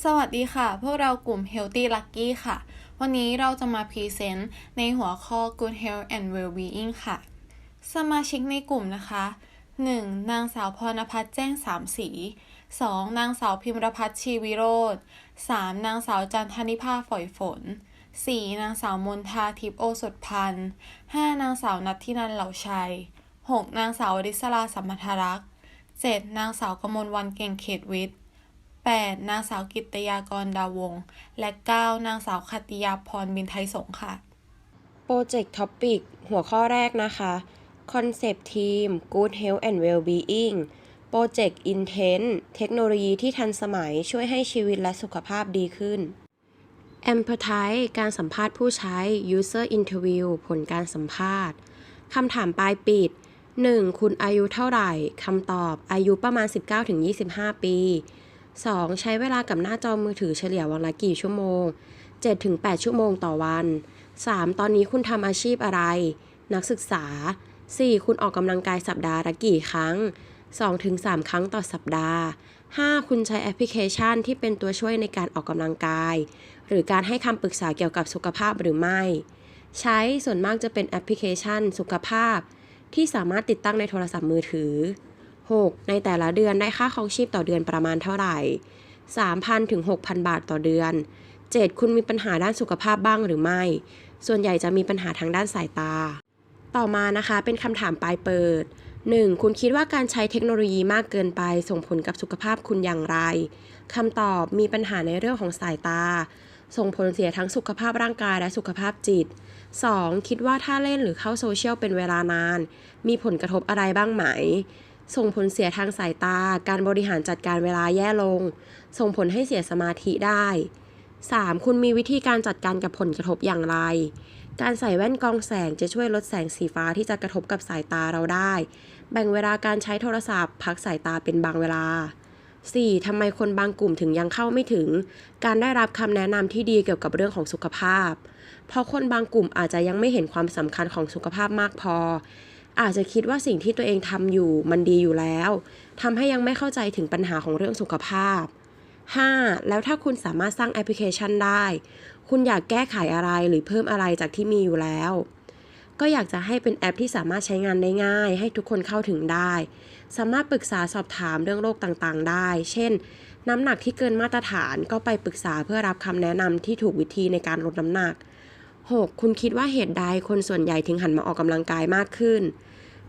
สวัสดีค่ะ พวกเรากลุ่ม Healthy Lucky ค่ะ วันนี้เราจะมาพรีเซนต์ในหัวข้อ Good Health and Well-being ค่ะ สมาชิกในกลุ่มนะคะ 1. นางสาวพรณพัฒน์แจ้งสามสี 2. นางสาวพิมรพัฒน์ชีวิโรธ 3. นางสาวจันทนิภาฝอยฝน 4. นางสาวมนทาทิพย์โอสถพันธ์ 5. นางสาวนัททินันเหล่าชัย 6. นางสาววริศราสัมมัทรักษ์ 7. นางสาวกมลวันเก่งเขตวิทย์ 8. นางสาวกิตยากรดาวงศ์และ 9. นางสาวคติยาพรบินไทยสงฆ์ค่ะ โปรเจกต์ท็อปิกหัวข้อแรกนะคะ Concept Team Good Health and Well-being โปรเจกต์ Intent เทคโนโลยีที่ทันสมัยช่วยให้ชีวิตและสุขภาพดีขึ้น Empathize การสัมภาษณ์ผู้ใช้ User Interview ผลการสัมภาษณ์ คำถามปลายปิด 1. คุณอายุเท่าไหร่ คำตอบอายุประมาณ 19-25 ปี 2. ใช้เวลากับหน้าจอมือถือเฉลี่ยวันละกี่ชั่วโมง 7-8 ชั่วโมงต่อวัน 3. ตอนนี้คุณทำอาชีพอะไร นักศึกษา 4. คุณออกกำลังกายสัปดาห์ละกี่ครั้ง 2-3 ครั้งต่อสัปดาห์ 5. คุณใช้แอปพลิเคชันที่เป็นตัวช่วยในการออกกำลังกาย หรือการให้คำปรึกษาเกี่ยวกับสุขภาพหรือไม่ ใช้ส่วนมากจะเป็นแอปพลิเคชัน สุขภาพ ที่สามารถติดตั้งในโทรศัพท์มือถือ 6. ในแต่ละเดือนได้ค่าครองชีพต่อเดือนประมาณเท่าไหร่ 3,000ถึง6,000 บาทต่อเดือน 7. คุณมีปัญหาด้านสุขภาพบ้างหรือไม่ ส่วนใหญ่จะมีปัญหาทางด้านสายตา ต่อมานะคะเป็นคำถามปลายเปิด 1. คุณคิดว่าการใช้เทคโนโลยีมากเกินไปส่งผลกับสุขภาพคุณอย่างไร คำตอบมีปัญหาในเรื่องของสายตา ส่งผลเสียทั้งสุขภาพร่างกายและสุขภาพจิต 2. คิดว่าถ้าเล่นหรือเข้าโซเชียลเป็นเวลานาน มีผลกระทบอะไรบ้างไหม ส่งผลเสียทางสายตา การบริหารจัดการเวลาแย่ลง ส่งผลให้เสียสมาธิได้ 3. คุณมีวิธีการจัดการกับผลกระทบอย่างไร การใส่แว่นกองแสงจะช่วยลดแสงสีฟ้าที่จะกระทบกับสายตาเราได้ แบ่งเวลาการใช้โทรศัพท์ พักสายตาเป็นบางเวลา 4. ทำไมคนบางกลุ่มถึงยังเข้าไม่ถึง การได้รับคำแนะนำที่ดีเกี่ยวกับเรื่องของสุขภาพ เพราะคนบางกลุ่มอาจจะยังไม่เห็นความสำคัญของสุขภาพมากพอ อาจจะคิดว่าสิ่งที่ตัวเองทำอยู่มันดีอยู่แล้วทำให้ยังไม่เข้าใจถึงปัญหาของเรื่องสุขภาพ 5. แล้วถ้าคุณสามารถสร้างแอปพลิเคชันได้ คุณอยากแก้ไขอะไรหรือเพิ่มอะไรจากที่มีอยู่แล้ว ก็อยากจะให้เป็นแอปที่สามารถใช้งานได้ง่าย ให้ทุกคนเข้าถึงได้ สามารถปรึกษาสอบถามเรื่องโรคต่างๆ ได้ เช่น น้ำหนักที่เกินมาตรฐานก็ไปปรึกษาเพื่อรับคำแนะนำที่ถูกวิธีในการลดน้ำหนัก 6. คุณคิดว่าเหตุใดคนส่วนใหญ่ถึงหันมาออกกำลังกายมากขึ้น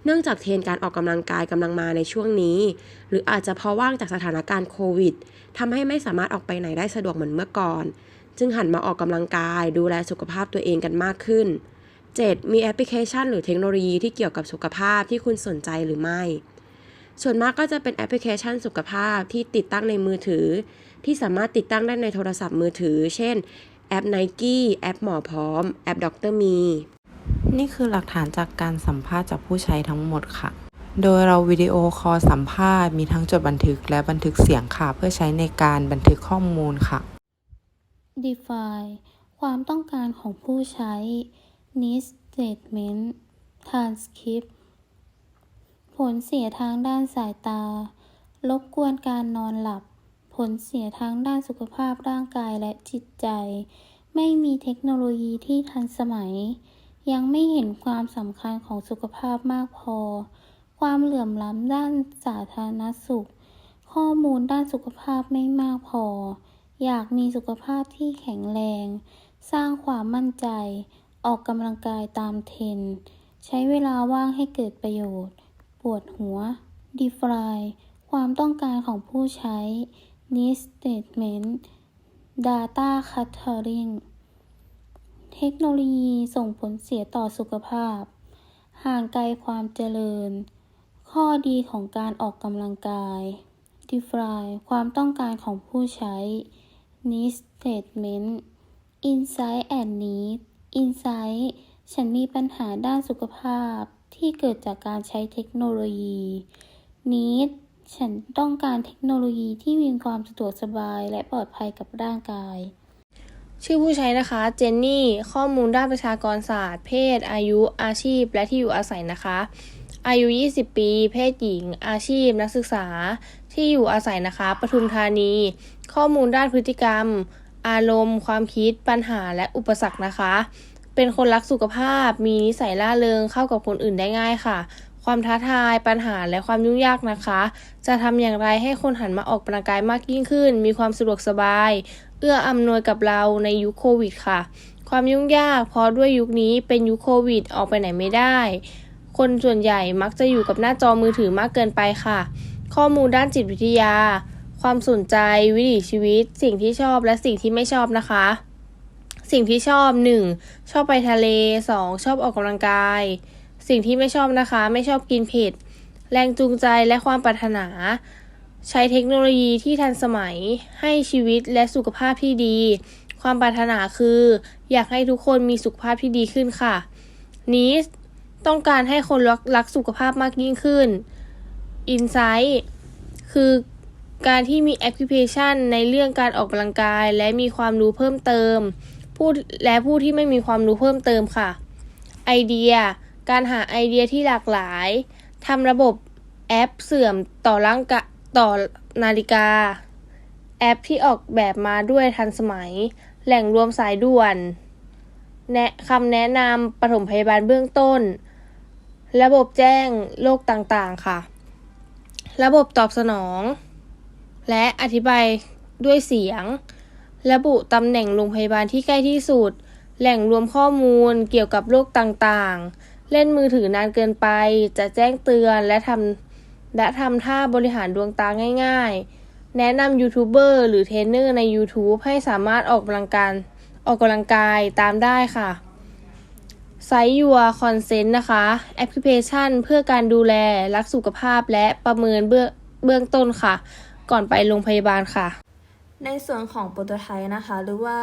เนื่องจากเทรนการออกกำลังกายกำลังมาในช่วงนี้ หรืออาจจะเพราะว่างจากสถานการณ์โควิดทำให้ไม่สามารถออกไปไหนได้สะดวกเหมือนเมื่อก่อน จึงหันมาออกกำลังกาย ดูแลสุขภาพตัวเองกันมากขึ้น 7. มีแอปพลิเคชัน หรือเทคโนโลยีที่เกี่ยวกับสุขภาพที่คุณสนใจหรือไม่ ส่วนมากก็จะเป็นแอปพลิเคชันสุขภาพที่ติดตั้งในมือถือ ที่สามารถติดตั้งได้ในโทรศัพท์มือถือ เช่น แอป Nike แอปหมอพร้อม แอปดรมี นี่คือหลักฐานจากการสัมภาษณ์จากผู้ใช้ทั้งหมดค่ะ โดยเราวิดีโอคอลสัมภาษณ์มีทั้งจดบันทึกและบันทึกเสียงค่ะ เพื่อใช้ในการบันทึกข้อมูลค่ะ define ความต้องการของผู้ใช้ need statement transcript ผลเสียทางด้านสายตา รบกวนการนอนหลับ ผลเสียทางด้านสุขภาพร่างกายและจิตใจ ไม่มีเทคโนโลยีที่ทันสมัย ยังไม่เห็นความสำคัญของสุขภาพมากพอ ความเหลื่อมล้ำด้านสาธารณสุข ข้อมูลด้านสุขภาพไม่มากพอ อยากมีสุขภาพที่แข็งแรง สร้างความมั่นใจ ออกกำลังกายตามเทรนด์ใช้เวลาว่างให้เกิดประโยชน์ ปวดหัว define ความต้องการของผู้ใช้ need statement data cluttering เทคโนโลยีส่งผลเสียต่อสุขภาพ ห่างไกลความเจริญ ข้อดีของการออกกำลังกาย define ความต้องการของผู้ใช้ need statement insight and need insight ฉันมีปัญหาด้านสุขภาพที่เกิดจากการใช้เทคโนโลยี need ฉันต้องการเทคโนโลยีที่มีความสะดวกสบายและปลอดภัยกับร่างกาย ชื่อผู้ใช้นะคะ เจนนี่ ข้อมูลด้านประชากรศาสตร์ เพศ อายุ อาชีพ และที่อยู่อาศัยนะคะ อายุ 20 ปี เพศหญิง อาชีพ นักศึกษา ที่อยู่อาศัยนะคะ ปทุมธานี ข้อมูลด้านพฤติกรรม อารมณ์ ความคิด ปัญหา และอุปสรรคนะคะ เป็นคนรักสุขภาพ มีนิสัยล่าเริง เข้ากับคนอื่นได้ง่ายค่ะ ความท้าทาย ปัญหาและความยุ่งยากนะคะ จะทำอย่างไรให้คนหันมาออกกำลังกายมากยิ่งขึ้น มีความสะดวกสบาย เอื้ออำนวยกับเราในยุคโควิดค่ะ ความยุ่งยากเพราะด้วยยุคนี้เป็นยุคโควิดออกไปไหนไม่ได้ คนส่วนใหญ่มักจะอยู่กับหน้าจอมือถือมากเกินไปค่ะ ข้อมูลด้านจิตวิทยา ความสนใจ วิถีชีวิต สิ่งที่ชอบและสิ่งที่ไม่ชอบนะคะสิ่งที่ชอบ 1. ชอบไปทะเล 2. ชอบออกกำลังกาย สิ่งที่ไม่ชอบนะคะ ไม่ชอบกินเผ็ด แรงจูงใจและความปรารถนา ใช้เทคโนโลยีที่ทันสมัย ให้ชีวิตและสุขภาพที่ดี ความปรารถนาคือ อยากให้ทุกคนมีสุขภาพที่ดีขึ้นค่ะ นี้ต้องการให้คนรักรักสุขภาพมากยิ่งขึ้น Insight คือการที่มีแอปพลิเคชันในเรื่องการออกกำลังกาย และมีความรู้เพิ่มเติม ผู้และผู้ที่ไม่มีความรู้เพิ่มเติมค่ะ ไอเดีย การหาไอเดียที่หลากหลายทำระบบแอปเสื่อมต่อร่างกะต่อนาฬิกา แอปที่ออกแบบมาด้วยทันสมัย แหล่งรวมสายด่วน แนะคำแนะนำปฐมพยาบาลเบื้องต้น ระบบแจ้งโรคต่างๆค่ะ ระบบตอบสนอง และอธิบายด้วยเสียง ระบุตำแหน่งโรงพยาบาลที่ใกล้ที่สุด แหล่งรวมข้อมูลเกี่ยวกับโรคต่างๆ เล่นมือถือนานเกินไป จะแจ้งเตือนและทำและทำท่าบริหารดวงตาง่าย ๆ แนะนำยูทูบเบอร์หรือเทรนเนอร์ใน YouTube ให้สามารถออกกำลังกายออกกำลังกายตามได้ค่ะไซยัวคอนเซนต์นะคะแอปพลิเคชันเพื่อการดูแลรักสุขภาพและประเมินเบื้องเบื้องต้นค่ะ ก่อนไปโรงพยาบาลค่ะ ในส่วนของโปรโตไทป์นะคะ หรือว่า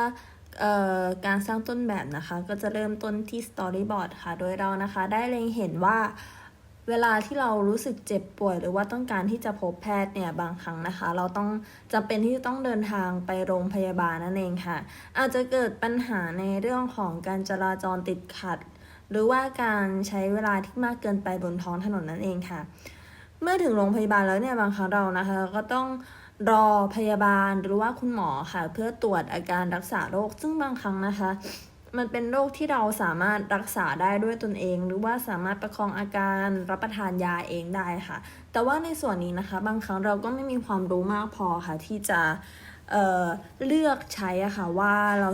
การสร้างต้นแบบนะคะ ก็จะเริ่มต้นที่ Storyboard ค่ะ โดยเรานะคะได้เล็งเห็นว่าเวลาที่เรารู้สึกเจ็บป่วย หรือว่าต้องการที่จะพบแพทย์เนี่ยบางครั้งนะคะ เราต้องจำเป็นที่จะต้องเดินทางไปโรงพยาบาลนั่นเองค่ะ อาจจะเกิดปัญหาในเรื่องของการจราจรติดขัด หรือว่าการใช้เวลาที่มากเกินไปบนท้องถนนนั่นเองค่ะ เมื่อถึงโรงพยาบาลแล้วเนี่ยบางครั้งเรานะคะ ก็ต้อง รอพยาบาลหรือว่าคุณหมอค่ะ เพื่อตรวจอาการรักษาโรค ซึ่งบางครั้งนะคะ มันเป็นโรคที่เราสามารถรักษาได้ด้วยตนเอง หรือว่าสามารถประคองอาการรับประทานยาเองได้ค่ะ แต่ว่าในส่วนนี้นะคะ บางครั้งเราก็ไม่มีความรู้มากพอค่ะที่จะเเลือกใช้อะค่ะว่าเรา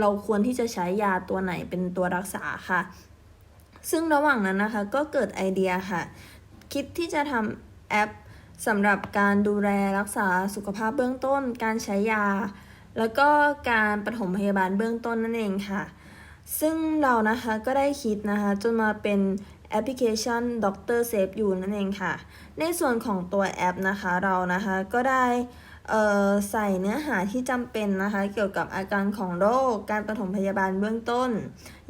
เราควรที่จะใช้ยาตัวไหนเป็นตัวรักษาค่ะ ซึ่งระหว่างนั้นนะคะก็เกิดไอเดียค่ะ คิดที่จะทำแอป สำหรับการดูแลรักษาสุขภาพเบื้องต้น การใช้ยา แล้วก็การปฐมพยาบาลเบื้องต้นนั่นเองค่ะ ซึ่งเรานะคะก็ได้คิดนะคะจนมาเป็นแอปพลิเคชัน Dr. Safe อยู่นั่นเองค่ะ ในส่วนของตัวแอปนะคะเรานะคะก็ได้ ใส่เนื้อหาที่จำเป็นนะคะ เกี่ยวกับอาการของโรค การปฐมพยาบาลเบื้องต้น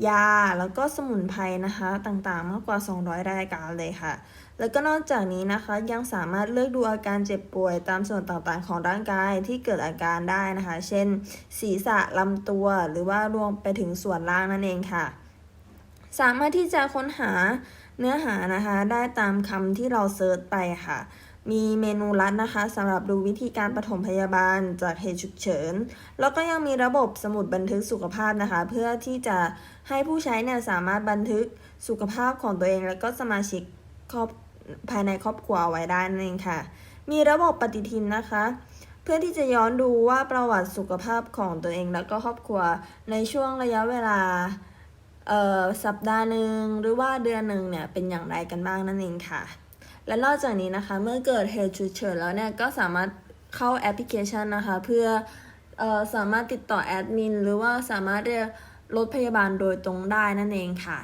ยาแล้วก็สมุนไพรนะคะต่างๆ มากกว่า 200 รายการเลยค่ะ แล้วก็นอกจากนี้นะคะยังสามารถเลือกดูอาการเจ็บป่วยตามส่วนต่างๆ ของร่างกายที่เกิดอาการได้นะคะ เช่น ศีรษะลำตัวหรือว่ารวมไปถึงส่วนล่างนั่นเองค่ะ สามารถที่จะค้นหาเนื้อหานะคะ ได้ตามคำที่เราเซิร์ชไปค่ะ มีเมนูลัดนะคะสำหรับดูวิธีการปฐมพยาบาลจากเหตุฉุกเฉิน แล้วก็ยังมีระบบสมุดบันทึกสุขภาพนะคะ เพื่อที่จะให้ผู้ใช้เนี่ยสามารถบันทึกสุขภาพของตัวเอง แล้วก็สมาชิกครอบภายในครอบครัวไว้ได้นั่นเองค่ะ มีระบบปฏิทินนะคะ เพื่อที่จะย้อนดูว่าประวัติสุขภาพของตัวเอง แล้วก็ครอบครัวในช่วงระยะเวลาสัปดาห์หนึ่งหรือว่าเดือนหนึ่งเนี่ยเป็นอย่างไรกันบ้างนั่นเองค่ะ และนอกจากนี้นะคะ เมื่อเกิดเหตุฉุกเฉินแล้วเนี่ย ก็สามารถเข้าแอปพลิเคชันนะคะ เพื่อออสามารถติดต่อแอดมินหรือว่าสามารถเรียกรถพยาบาลโดยตรงได้นั่นเองค่ะ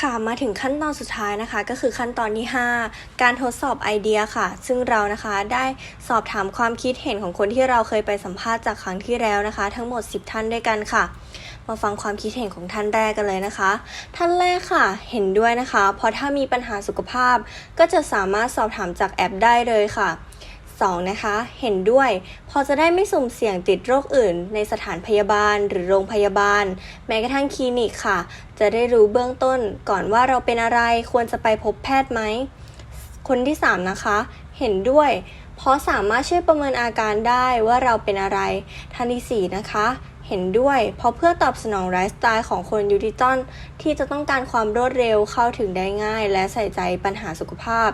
ค่ะมาถึงขั้นตอนสุดท้ายนะคะ ก็คือขั้นตอนที่ 5 การทดสอบไอเดียค่ะ ซึ่งเรานะคะได้สอบถามความคิดเห็นของคนที่เราเคยไปสัมภาษณ์จากครั้งที่แล้วนะคะ ทั้งหมด 10 ท่านด้วยกันค่ะ มาฟังความคิดเห็นของท่านแรกกันเลยนะคะ ท่านแรกค่ะ เห็นด้วยนะคะ เพราะถ้ามีปัญหาสุขภาพ ก็จะสามารถสอบถามจากแอปได้เลยค่ะ 2. นะคะ เห็นด้วย พอจะได้ไม่สุ่มเสี่ยงติดโรคอื่น ในสถานพยาบาลหรือโรงพยาบาล แม้กระทั่งคลินิกค่ะ จะได้รู้เบื้องต้นก่อนว่าเราเป็นอะไรควรจะไปพบแพทย์ไหม คนที่ 3 นะคะ เห็นด้วย เพราะสามารถช่วยประเมินอาการได้ว่าเราเป็นอะไรท่านที่4นะคะเห็นด้วย เพราะเพื่อตอบสนองไลฟ์สไตล์ของคนยูดิจอนที่จะต้องการความรวดเร็วเข้าถึงได้ง่าย และใส่ใจปัญหาสุขภาพ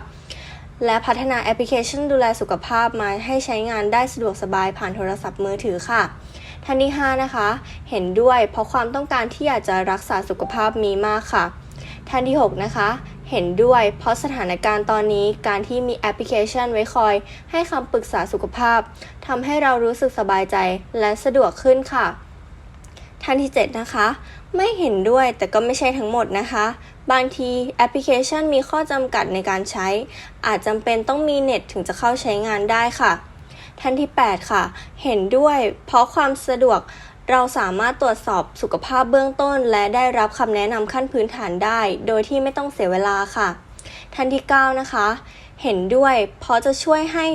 และพัฒนาแอปพลิเคชันดูแลสุขภาพมาให้ใช้งานได้สะดวกสบายผ่านโทรศัพท์มือถือค่ะท่านที่ 5 นะคะ เห็นด้วยเพราะความต้องการที่อยากจะรักษาสุขภาพมีมากค่ะท่านที่ 6 นะคะ เห็นด้วยเพราะสถานการณ์ตอนนี้การที่มีแอปพลิเคชันไว้คอย ให้คำปรึกษาสุขภาพทำให้เรารู้สึกสบายใจและสะดวกขึ้นค่ะ ท่านที่ 7 นะคะ ไม่เห็นด้วยแต่ก็ไม่ใช่ทั้งหมดนะคะ บางทีแอปพลิเคชันมีข้อจำกัดในการใช้ อาจจำเป็นต้องมีเน็ตถึงจะเข้าใช้งานได้ค่ะ ท่านที่ 8 ค่ะ เห็นด้วยเพราะความสะดวกเราสามารถตรวจสอบสุขภาพเบื้องต้น และได้รับคำแนะนำขั้นพื้นฐานได้ โดยที่ไม่ต้องเสียเวลาค่ะ ท่านที่ 9 นะคะ เห็นด้วยเพราะจะช่วยให้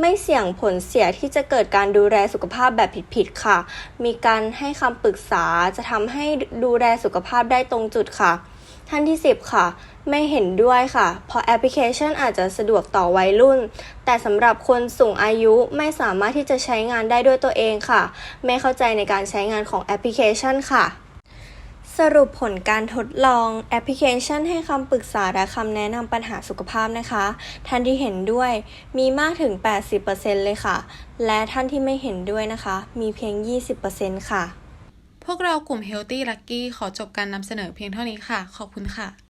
ไม่เสี่ยงผลเสียที่จะเกิดการดูแลสุขภาพแบบผิดๆค่ะ มีการให้คำปรึกษาจะทำให้ดูแลสุขภาพได้ตรงจุดค่ะ ท่านที่ 10 ค่ะ ไม่เห็นด้วยค่ะ เพราะแอปพลิเคชันอาจจะสะดวกต่อวัยรุ่น แต่สำหรับคนสูงอายุไม่สามารถที่จะใช้งานได้ด้วยตัวเองค่ะ ไม่เข้าใจในการใช้งานของแอปพลิเคชันค่ะ สรุปผลการทดลองแอปพลิเคชันให้คำปรึกษาและคำแนะนำปัญหาสุขภาพนะคะ ท่านที่เห็นด้วยมีมากถึง 80%เลยค่ะ และท่านที่ไม่เห็นด้วยนะคะ มีเพียง 20%ค่ะ พวกเรากลุ่ม Healthy Lucky ขอจบการนำเสนอเพียงเท่านี้ค่ะ ขอบคุณค่ะ